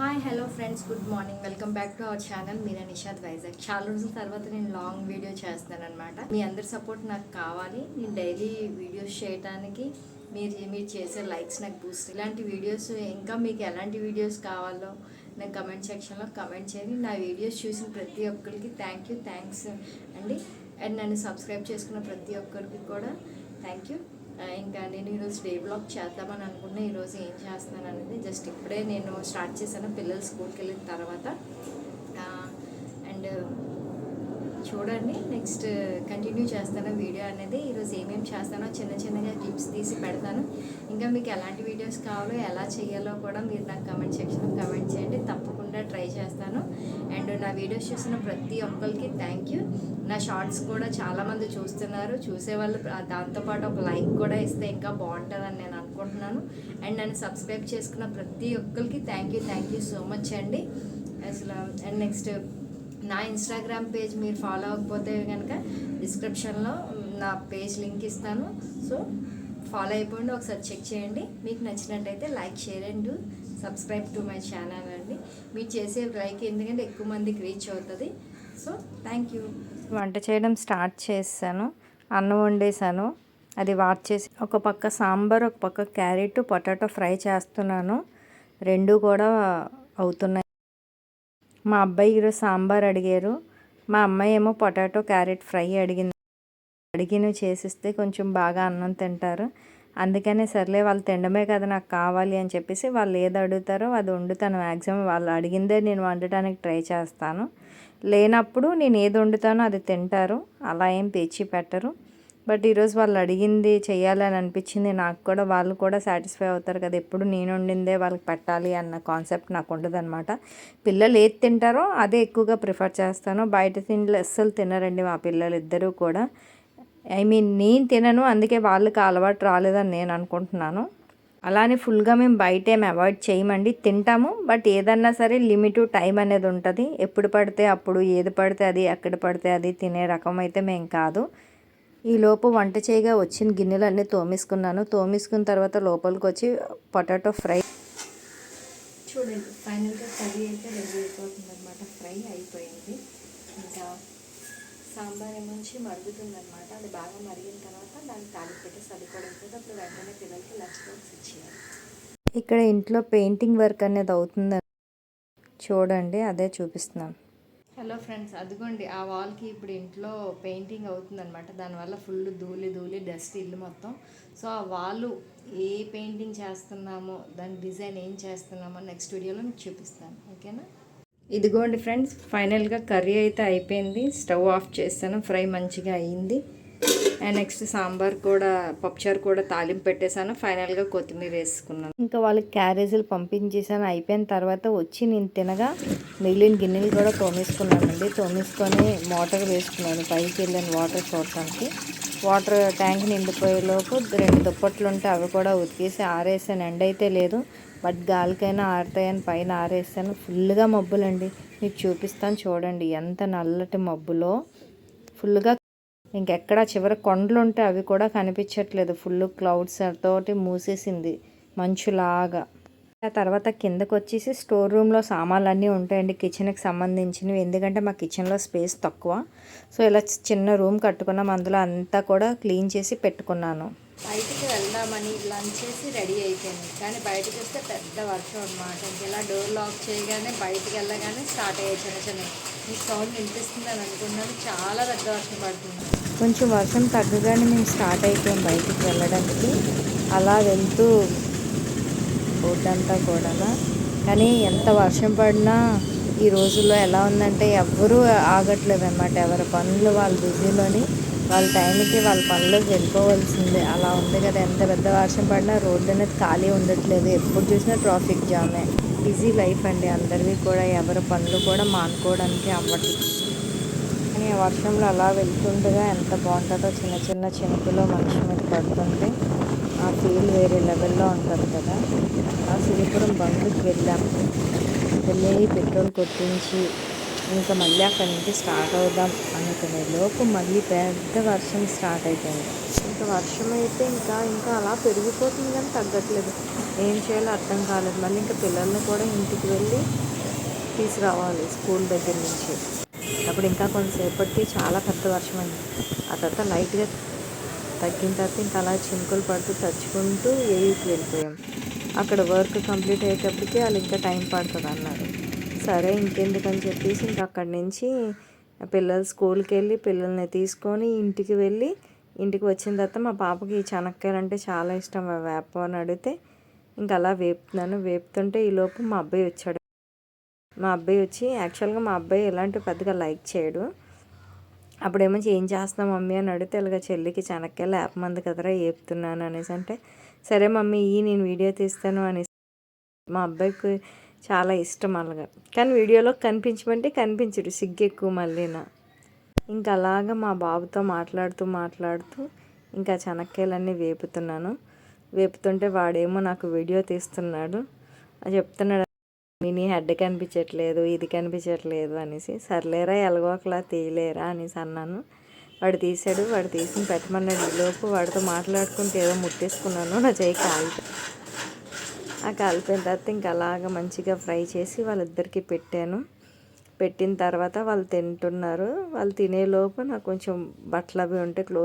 Hi hello friends good morning welcome back to our channel Meera Nishad Vizag చాలా రోజుల తర్వాత నేను long video చేస్తున్నాను అనమాట మీ అందరి సపోర్ట్ నాకు కావాలి. నేను డైలీ వీడియోస్ చేయడానికి మీరు మీరు చేసే లైక్స్ నాకు బూస్ట్ ఇలాంటి వీడియోస్ ఇంకా మీకు ఎలాంటి వీడియోస్ కావాలో నాకు కమెంట్ సెక్షన్లో కమెంట్ చేయండి. నా వీడియోస్ చూసిన ప్రతి ఒక్కరికి థ్యాంక్ యూ థ్యాంక్స్ అండి. అండ్ నన్ను సబ్స్క్రైబ్ చేసుకున్న ప్రతి ఒక్కరికి కూడా థ్యాంక్ యూ ఇంకా నేను ఈరోజు డే బ్లాగ్ చేద్దామని అనుకున్నా ఈరోజు ఏం చేస్తున్నాను అనేది జస్ట్ ఇప్పుడే నేను స్టార్ట్ చేశాను పిల్లలు స్కూల్కి వెళ్ళిన తర్వాత. చూడండి. నెక్స్ట్ కంటిన్యూ చేస్తాను వీడియో అనేది. ఈరోజు ఏమేమి చేస్తానో చిన్న చిన్నగా టిప్స్ తీసి పెడతాను. ఇంకా మీకు ఎలాంటి వీడియోస్ కావాలో ఎలా చేయాలో కూడా మీరు నాకు కమెంట్ సెక్షన్లో కమెంట్ చేయండి. తప్పకుండా ట్రై చేస్తాను. అండ్ నా వీడియోస్ చూసిన ప్రతి ఒక్కరికి థ్యాంక్ యూ. నా షార్ట్స్ కూడా చాలామంది చూస్తున్నారు. చూసేవాళ్ళు ఆ దాంతోపాటు ఒక లైక్ కూడా ఇస్తే ఇంకా బాగుంటుందని నేను అనుకుంటున్నాను. అండ్ నన్ను సబ్స్క్రైబ్ చేసుకున్న ప్రతి ఒక్కరికి thank you. Thank you so much అండి. అసలు అండ్ నెక్స్ట్ నా ఇన్స్టాగ్రామ్ పేజ్ మీరు ఫాలో అవ్వకపోతే కనుక డిస్క్రిప్షన్లో నా పేజ్ లింక్ ఇస్తాను. సో ఫాలో అయిపోండి ఒకసారి చెక్ చేయండి. మీకు నచ్చినట్టయితే like share and subscribe to my channel అండి. మీరు చేసే లైక్ ఎందుకంటే ఎక్కువ మందికి రీచ్ అవుతుంది. సో థ్యాంక్ యూ వంట చేయడం స్టార్ట్ చేశాను. అన్నం వండేసాను అది వాట్ చేసి ఒక పక్క సాంబార్ ఒక పక్క క్యారెట్ పొటాటో ఫ్రై చేస్తున్నాను. రెండు కూడా అవుతున్నాయి. మా అబ్బాయి ఈరోజు సాంబార్ అడిగారు. మా అమ్మాయి ఏమో పొటాటో క్యారెట్ ఫ్రై అడిగింది. అడిగిన చేసిస్తే కొంచెం బాగా అన్నం తింటారు. అందుకనే సర్లే వాళ్ళు తినడమే కదా నాకు కావాలి అని చెప్పేసి వాళ్ళు ఏది అడుగుతారో అది వండుతాను మ్యాక్సిమం వాళ్ళు అడిగిందే నేను వండటానికి ట్రై చేస్తాను. లేనప్పుడు నేను ఏది వండుతానో అది తింటారు. అలా ఏం తెచ్చి పెట్టరు. బట్ ఈరోజు వాళ్ళు అడిగింది చేయాలని అనిపించింది. నాకు కూడా వాళ్ళు కూడా సాటిస్ఫై అవుతారు కదా ఎప్పుడు నేను వండిందే వాళ్ళకి పెట్టాలి అన్న కాన్సెప్ట్ నాకు ఉండదన్నమాట. పిల్లలు ఏది తింటారో అదే ఎక్కువగా ప్రిఫర్ చేస్తాను. బయట తిండ్లు అస్సలు తినరండి మా పిల్లలు ఇద్దరూ కూడా. ఐ మీన్ నేను తినను అందుకే వాళ్ళకి అలవాటు రాలేదని నేను అనుకుంటున్నాను. అలానే ఫుల్గా మేము బయట ఏం అవాయిడ్ చేయమండి. తింటాము బట్ ఏదన్నా సరే లిమిట్ టైం అనేది ఉంటుంది. ఎప్పుడు పడితే అప్పుడు ఏది పడితే అది ఎక్కడ పడితే అది తినే రకం అయితే మేము కాదు. ఈలోపు వంట చేయగా వచ్చిన గిన్నెలన్నీ తోమేసుకున్నాను. తోమేసుకున్న తర్వాత లోపలికి వచ్చి పొటాటో ఫ్రై చూడండి ఫైనల్గా కర్రీ అయితే రెడీ అయిపోతుంది అనమాట ఫ్రై అయిపోయింది. ఇంకా సాంబార్ ఏమంచి మరుగుతుంది అనమాట అది బాగా మరిగిన తర్వాత దాన్ని కూడా అయిపోతుంది అప్పుడు వెంటనే పిల్లలకి లంచ్ బాక్స్ ఇచ్చేయాలి. ఇక్కడ ఇంట్లో పెయింటింగ్ వర్క్ అనేది అవుతుంది చూడండి అదే చూపిస్తున్నాను. హలో ఫ్రెండ్స్ అదిగోండి. ఆ వాల్కి ఇప్పుడు ఇంట్లో పెయింటింగ్ అవుతుందనమాట దానివల్ల ఫుల్ ధూళి ధూళి డస్ట్ ఇల్లు మొత్తం. సో ఆ వాళ్ళు ఏ పెయింటింగ్ చేస్తున్నామో దాని డిజైన్ ఏం చేస్తున్నామో నెక్స్ట్ వీడియోలో మీకు చూపిస్తాను. ఓకేనా? ఇదిగోండి ఫ్రెండ్స్ ఫైనల్గా కర్రీ అయితే అయిపోయింది. స్టవ్ ఆఫ్ చేస్తాను ఫ్రై మంచిగా అయ్యింది నెక్స్ట్ సాంబార్ కూడా పప్పుచారు కూడా తాలింపు పెట్టేశాను. ఫైనల్గా కొత్తిమీర వేసుకున్నాను. ఇంకా వాళ్ళకి క్యారేజీలు పంపించేసాను అయిపోయిన తర్వాత వచ్చి నేను తినగా మిగిలిన గిన్నెలు కూడా తోమేసుకున్నానండి. తోమేసుకొని మోటార్ వేసుకున్నాను. పైకి వెళ్ళాను వాటర్ చూడటానికి. వాటర్ ట్యాంక్ నిండిపోయేలోపు రెండు దుప్పట్లు ఉంటే అవి కూడా ఉతికేసి ఆరేసాను. ఎండ అయితే లేదు. బట్ గాలికైనా ఆరుతాయని పైన ఆరేసాను. ఫుల్గా మబ్బులండి. మీకు చూపిస్తాను చూడండి. ఎంత నల్లటి మబ్బులో. ఫుల్గా ఇంకెక్కడ చివరి కొండలు ఉంటే అవి కూడా కనిపించట్లేదు. ఫుల్ క్లౌడ్స్ తోటి మూసేసింది మంచులాగా. ఆ తర్వాత కిందకు వచ్చేసి స్టోర్ రూమ్లో సామాన్లు అన్నీ ఉంటాయండి కిచెన్కి సంబంధించినవి. ఎందుకంటే మా కిచెన్లో స్పేస్ తక్కువ. సో ఇలా చిన్న రూమ్ కట్టుకున్నాం. అందులో అంతా కూడా క్లీన్ చేసి పెట్టుకున్నాను. బయటికి వెళ్దామని లంచ్ చేసి రెడీ అయిపోయింది. కానీ బయటకు వస్తే పెద్ద వర్షం అనమాట ఇలా డోర్ లాక్ చేయగానే బయటికి వెళ్ళగానే స్టార్ట్ అయ్యాయి చిన్న చిన్న. మీకు సౌండ్ వినిపిస్తుందని అనుకున్నాను. చాలా పెద్ద వర్షం పడుతుంది. కొంచెం వర్షం తగ్గగానే మేము స్టార్ట్ అయిపోయాం బయటికి వెళ్ళడానికి. అలా వెళ్తూ రోడ్డంతా కూడా కానీ ఎంత వర్షం పడినా ఈ రోజుల్లో ఎలా ఉందంటే ఎవ్వరూ ఆగట్లేదు అనమాట ఎవరి పనులు వాళ్ళ బిజీలోని. వాళ్ళ టైంకి వాళ్ళ పనిలోకి వెళ్ళిపోవాల్సిందే. అలా ఉంది కదా ఎంత పెద్ద వర్షం పడినా రోడ్డు అనేది ఖాళీ ఉండట్లేదు. ఎప్పుడు చూసినా ట్రాఫిక్ జామే. బిజీ లైఫ్ అండి. అందరివి కూడా ఎవరి పనులు కూడా మానుకోవడానికి అవ్వట్లేదు కానీ ఆ వర్షంలో అలా వెళ్తుండగా ఎంత బాగుంటుందో చిన్న చిన్న చినుకులో మనిషి మీద పడుతుంటే ఆ ఫీల్ వేరే లెవెల్లో ఉంటుంది కదా. ఆ సిరిపురం బంకుకి వెళ్ళాం. వెళ్ళి పెట్రోల్ కొట్టించి ఇంకా మళ్ళీ అక్కడి నుంచి స్టార్ట్ అవుదాం అనుకునే లోపు మళ్ళీ పెద్ద వర్షం స్టార్ట్ అయిపోయింది. ఇంకా వర్షం అయితే ఇంకా ఇంకా అలా పెరిగిపోతుంది కానీ తగ్గట్లేదు. ఏం చేయాలో అర్థం కాలేదు. మళ్ళీ ఇంకా పిల్లల్ని కూడా ఇంటికి వెళ్ళి తీసుకురావాలి స్కూల్ దగ్గర నుంచి. అప్పుడు ఇంకా కొంతసేపటికి చాలా పెద్ద వర్షం అయింది. ఆ తర్వాత లైట్గా తగ్గిన తర్వాత ఇంకా అలా చినుకులు పడుతూ తచ్చుకుంటూ ఏవికి వెళ్ళిపోయాం. అక్కడ వర్క్ కంప్లీట్ అయ్యేటప్పటికి వాళ్ళు ఇంకా టైం పడుతుంది అన్నారు. సరే ఇంకెందుకని చెప్పేసి ఇంకా అక్కడి నుంచి పిల్లలు స్కూల్కి వెళ్ళి పిల్లల్ని తీసుకొని ఇంటికి వెళ్ళి ఇంటికి వచ్చిన తర్వాత మా పాపకి చెనక్కాయలు అంటే చాలా ఇష్టం. అవి వేప అని అడిగితే ఇంకా అలా వేపుతున్నాను. వేపుతుంటే ఈలోపు మా అబ్బాయి వచ్చాడు. మా అబ్బాయి వచ్చి యాక్చువల్గా మా అబ్బాయి ఎలాంటి పెద్దగా లైక్ చేయడు. అప్పుడేమో ఏం చేస్తున్నాం మమ్మీ? అని అడిగితే ఇలాగ చెల్లికి చెనక్కాయలు వేపమంది కదరా వేపుతున్నాను అనేసి అంటే సరే మమ్మీ ఈ నేను వీడియో తీస్తాను అనేసి మా అబ్బాయికి చాలా ఇష్టం అలాగా. కానీ వీడియోలో కనిపించమంటే కనిపించడు సిగ్గు ఎక్కువ మళ్ళీనా. ఇంకా అలాగా మా బాబుతో మాట్లాడుతూ మాట్లాడుతూ ఇంకా చెనక్కాయలన్నీ వేపుతున్నాను. వేపుతుంటే వాడేమో నాకు వీడియో తీస్తున్నాడు. అది చెప్తున్నాడు మినీ హెడ్ కనిపించట్లేదు ఇది కనిపించట్లేదు అనేసి. సర్లేరా ఎలగోకలా తీయలేరా అనేసి అన్నాను. వాడు తీసాడు వాడు తీసి పెట్టమన్నాడు ఈలోపు వాడితో మాట్లాడుకుంటే ఏదో ముట్టేసుకున్నాను నా చేయి కాలిపోయి ఆ కాలిపోయిన తర్వాత ఇంకా అలాగ మంచిగా ఫ్రై చేసి వాళ్ళిద్దరికి పెట్టాను. పెట్టిన తర్వాత వాళ్ళు తింటున్నారు. వాళ్ళు తినేలోపు నాకు కొంచెం బట్టలు అవి ఉంటే క్లో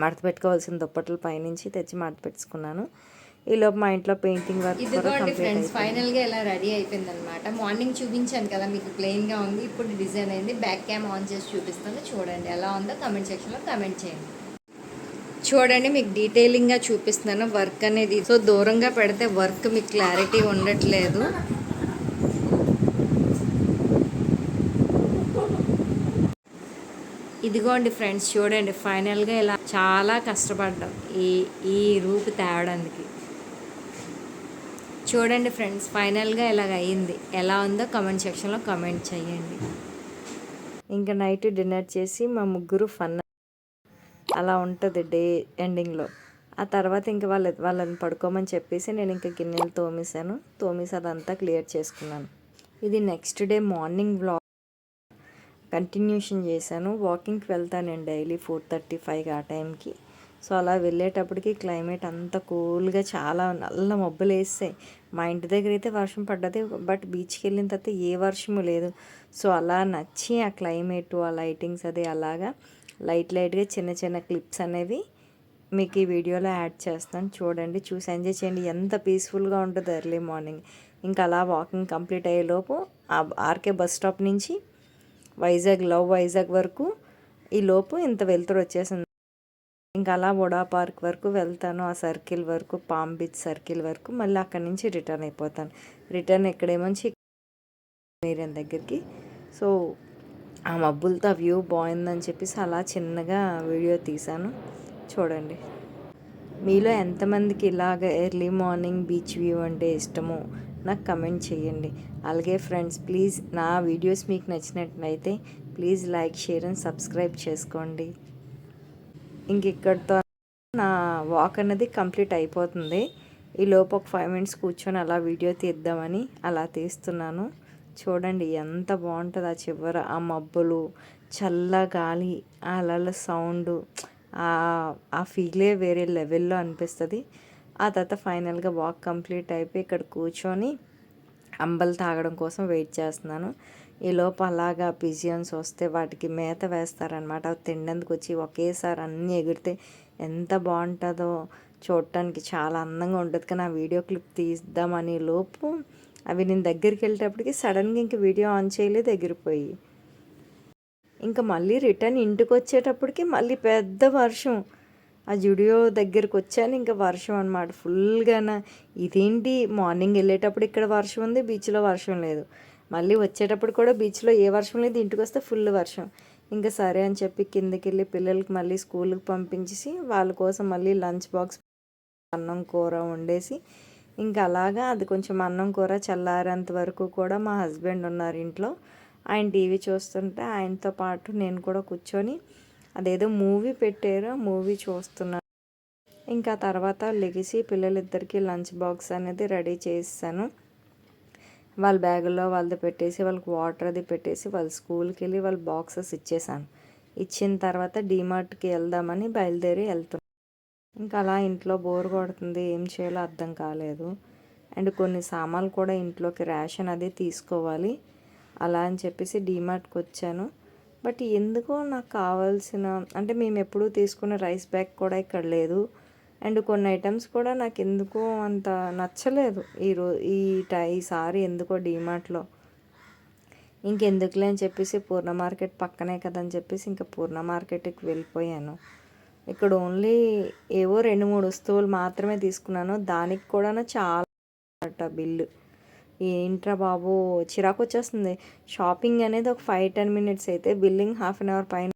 మడత పెట్టుకోవాల్సిన దుప్పట్లు పైనుంచి తెచ్చి మడత పెట్టుకున్నాను. ఈలోపు మా ఇంట్లో పెయింటింగ్ వర్క్ ఇదిగోండి ఫ్రెండ్స్ ఫైనల్గా ఇలా రెడీ అయిపోయింది అనమాట మార్నింగ్ చూపించాను కదా మీకు ప్లెయిన్గా ఉంది ఇప్పుడు డిజైన్ అయింది బ్యాక్ క్యామ్ ఆన్ చేసి చూపిస్తాను చూడండి ఎలా ఉందో కమెంట్ సెక్షన్లో కమెంట్ చేయండి. చూడండి మీకు డీటెయిలింగ్గా చూపిస్తున్నాను. వర్క్ అనేది సో దూరంగా పెడితే వర్క్ మీకు క్లారిటీ ఉండట్లేదు. ఇదిగోండి ఫ్రెండ్స్ చూడండి ఫైనల్గా ఇలా చాలా కష్టపడ్డాం ఈ ఈ రూపు తేవడానికి. చూడండి ఫ్రెండ్స్ ఫైనల్గా ఇలాగ అయ్యింది ఎలా ఉందో కమెంట్ సెక్షన్లో కమెంట్ చేయండి. ఇంకా నైట్ డిన్నర్ చేసి మా ముగ్గురు ఫన్ అలా ఉంటుంది డే ఎండింగ్లో. ఆ తర్వాత ఇంక వాళ్ళ వాళ్ళని పడుకోమని చెప్పేసి నేను ఇంకా గిన్నెలు తోమేశాను. తోమేసి అదంతా క్లియర్ చేసుకున్నాను. ఇది next day morning vlog. Continuation చేశాను. వాకింగ్కి వెళ్తాను నేను డైలీ ఫోర్ థర్టీ ఫైవ్ ఆ టైంకి. సో అలా వెళ్ళేటప్పటికి క్లైమేట్ అంత కూల్గా చాలా నల్ల మబ్బులు వేస్తాయి. మా ఇంటి దగ్గర అయితే వర్షం పడ్డది బట్ బీచ్కి వెళ్ళిన తర్వాత ఏ వర్షము లేదు. సో అలా నచ్చి ఆ క్లైమేట్ ఆ లైటింగ్స్ అది అలాగా లైట్ లైట్గా చిన్న చిన్న క్లిప్స్ అనేవి మీకు ఈ వీడియోలో యాడ్ చేస్తాను. చూడండి చూసి ఎంజాయ్ చేయండి. ఎంత పీస్ఫుల్గా ఉంటుంది ఎర్లీ మార్నింగ్. ఇంకా అలా వాకింగ్ కంప్లీట్ అయ్యేలోపు ఆ ఆర్కే బస్ స్టాప్ నుంచి వైజాగ్ లవ్ వైజాగ్ వరకు ఈ లోపు ఇంత వెళ్తురు వచ్చేసింది. ఇంకా అలా వడా పార్క్ వరకు వెళ్తాను. ఆ సర్కిల్ వరకు పామ్ బీచ్ సర్కిల్ వరకు మళ్ళీ అక్కడి నుంచి రిటర్న్ అయిపోతాను. రిటర్న్ ఎక్కడేమోంచి మీరియన్ దగ్గరికి. సో ఆ మబ్బులతో ఆ వ్యూ బాగుందని చెప్పేసి అలా చిన్నగా వీడియో తీశాను. చూడండి. మీలో ఎంతమందికి ఇలాగ ఎర్లీ మార్నింగ్ బీచ్ వ్యూ అంటే ఇష్టమో నాకు కమెంట్ చేయండి. అలాగే ఫ్రెండ్స్ ప్లీజ్ నా వీడియోస్ మీకు నచ్చినట్లయితే please like share and subscribe చేసుకోండి. ఇంక ఇక్కడితో నా వాక్ అనేది కంప్లీట్ అయిపోతుంది. ఈ లోపు ఒక ఫైవ్ మినిట్స్ కూర్చొని అలా వీడియో తీద్దామని అలా తీస్తున్నాను. చూడండి ఎంత బాగుంటుంది ఆ చివర. ఆ మబ్బులు చల్ల గాలి ఆ అలల సౌండ్ ఆ ఫీలే వేరే లెవెల్లో అనిపిస్తుంది. ఆ తర్వాత ఫైనల్గా వాక్ కంప్లీట్ అయిపోయి ఇక్కడ కూర్చొని అంబలు తాగడం కోసం వెయిట్ చేస్తున్నాను. ఈ లోపు అలాగా పిజియన్స్ వస్తే వాటికి మేత వేస్తారనమాట అవి తిండందుకు వచ్చి ఒకేసారి అన్నీ ఎగిరితే ఎంత బాగుంటుందో చూడటానికి చాలా అందంగా ఉంటుంది. కానీ ఆ వీడియో క్లిప్ తీద్దామని లోపు అవి నేను దగ్గరికి వెళ్ళేటప్పటికి సడన్గా ఇంక వీడియో ఆన్ చేయలేదు ఎగిరిపోయి. ఇంకా మళ్ళీ రిటర్న్ ఇంటికి వచ్చేటప్పటికి మళ్ళీ పెద్ద వర్షం. ఆ జుడియో దగ్గరికి వచ్చాను ఇంకా వర్షం అనమాట ఫుల్గా ఇదేంటి? మార్నింగ్ వెళ్ళేటప్పుడు ఇక్కడ వర్షం ఉంది బీచ్లో వర్షం లేదు. మళ్ళీ వచ్చేటప్పుడు కూడా బీచ్లో ఏ వర్షం లేదు ఇంటికి వస్తే ఫుల్ వర్షం. ఇంకా సరే అని చెప్పి కిందకి వెళ్ళి పిల్లలకి మళ్ళీ స్కూల్కి పంపించేసి వాళ్ళ కోసం మళ్ళీ లంచ్ బాక్స్ అన్నం కూర వండేసి ఇంకా అలాగా అది కొంచెం అన్నం కూర చల్లారేంత వరకు కూడా మా హస్బెండ్ ఉన్నారు ఇంట్లో. ఆయన టీవీ చూస్తుంటే ఆయనతో పాటు నేను కూడా కూర్చొని అదేదో మూవీ పెట్టారు మూవీ చూస్తున్నాను. ఇంకా తర్వాత లెగిసి పిల్లలిద్దరికి లంచ్ బాక్స్ అనేది రెడీ చేస్తాను వాళ్ళ బ్యాగులో వాళ్ళది పెట్టేసి వాళ్ళకి వాటర్ అది పెట్టేసి వాళ్ళ స్కూల్కి వెళ్ళి వాళ్ళ బాక్సెస్ ఇచ్చేసాను. ఇచ్చిన తర్వాత డీమార్ట్కి వెళ్దామని బయలుదేరి వెళ్తున్నాను. ఇంకా అలా ఇంట్లో బోర్ కొడుతుంది ఏం చేయాలో అర్థం కాలేదు. అండ్ కొన్ని సామాన్లు కూడా ఇంట్లోకి రేషన్ అది తీసుకోవాలి. అలా అని చెప్పేసి డీమార్ట్కి వచ్చాను. బట్ ఎందుకో నాకు కావాల్సిన అంటే మేము ఎప్పుడూ తీసుకున్న రైస్ బ్యాగ్ కూడా ఇక్కడ లేదు. అండ్ కొన్ని ఐటమ్స్ కూడా నాకు ఎందుకో అంత నచ్చలేదు. ఈరో ఈ టై ఈసారి ఎందుకో డీమార్ట్లో. ఇంకెందుకులే అని చెప్పేసి పూర్ణ మార్కెట్ పక్కనే కదని చెప్పేసి ఇంకా పూర్ణ మార్కెట్కి వెళ్ళిపోయాను. ఇక్కడ ఓన్లీ ఏవో రెండు మూడు వస్తువులు మాత్రమే తీసుకున్నాను. దానికి కూడా చాలా అట బిల్లు. ఏంట్రా బాబు చిరాకు వచ్చేస్తుంది. షాపింగ్ అనేది ఒక ఫైవ్ టెన్ మినిట్స్ అయితే బిల్లింగ్ హాఫ్ అన్ అవర్ పైన.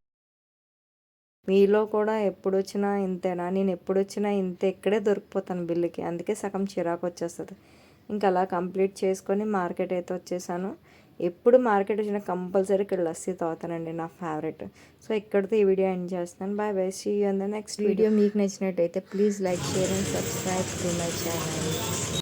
మీలో కూడా ఎప్పుడు వచ్చినా ఇంతేనా? నేను ఎప్పుడు వచ్చినా ఇంతే ఇక్కడే దొరికిపోతాను బిల్లుకి. అందుకే సగం చిరాకు వచ్చేస్తుంది. ఇంకా అలా కంప్లీట్ చేసుకొని మార్కెట్ అయితే వచ్చేసాను. ఎప్పుడు మార్కెట్ వచ్చినా కంపల్సరీ ఇక్కడ లస్సీ తాగుతానండి నా ఫేవరెట్ సో ఇక్కడితో ఈ వీడియో ఎండ్ చేస్తాను bye bye see you and next video video మీకు నచ్చినట్టయితే please like share and subscribe to my channel